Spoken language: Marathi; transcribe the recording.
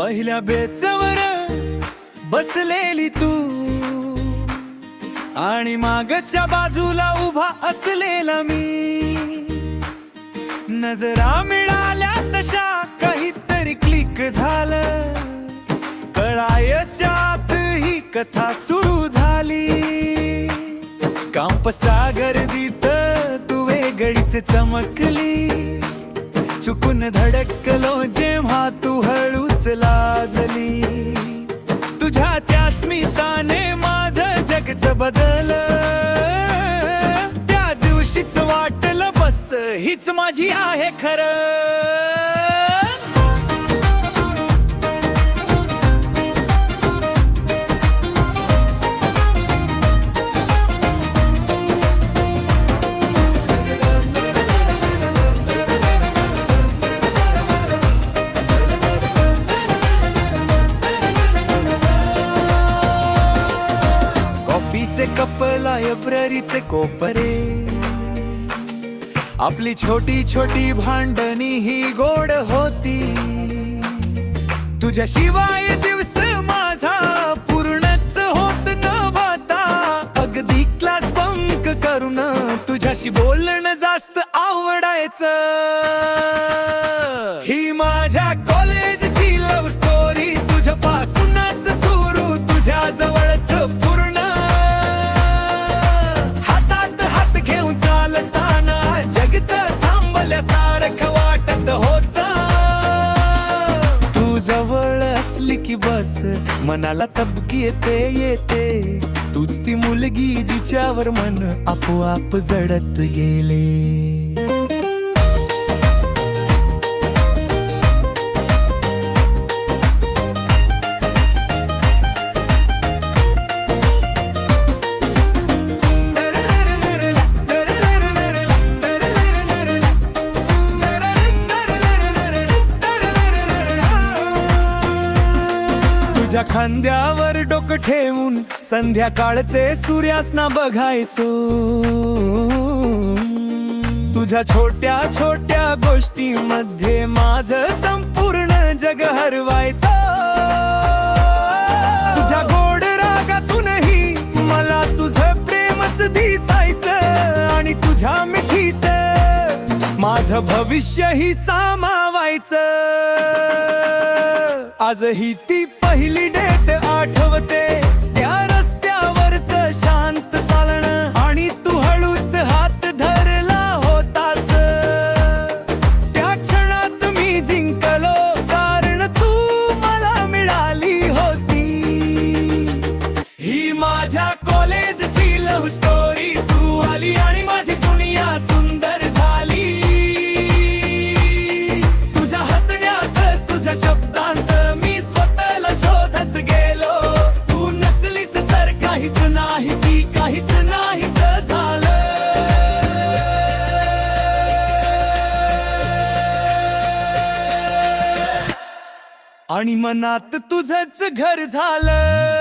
पहिल्या बेचवर बसलेली तू. आणि मागच्या बाजूला उभा असलेला मी. नजरा मिळाल्या तशा काहीतरी क्लिक झालं. कळायच्या आत ही कथा सुरू झाली. कांपसा गर्दीत तू वेगळीच चमकली. चुकून धडकलो जेव्हा तू हळूच लाजली. तुझ्या त्या स्मिताने माझं जगच बदल त्या दिवशीच वाटलं बस हीच माझी आहे खरं. लायब्ररीचे कोपरे. आपली छोटी छोटी भांडणी ही गोड होती. तुझ्याशिवाय दिवस माझा पूर्णच होत न भाता अगदी क्लास बंक करून तुझ्याशी बोलणं जास्त आवडायचं. ही माझ्या कॉलेजची लव्ह स्टोरी तुझ्यापासूनच सुरू. तुझ्या जवळच बस. मनाला तबकी येते येते. तूच ती मुलगी जिच्यावर मन आपोआप जडत गेले. तुझ्या खांद्यावर डोकं ठेवून संध्याकाळचे सूर्यासना बघायचो. तुझ्या छोट्या छोट्या गोष्टीमध्ये माझं संपूर्ण जग हरवायचं. तुझ्या गोड रागातूनही मला तुझं प्रेमच दिसायचं आणि तुझ्या मिठीत माझं भविष्यही सामावायचं. आजही ती पहिली डेट आठवते आणि मनात तुझंच घर झालं.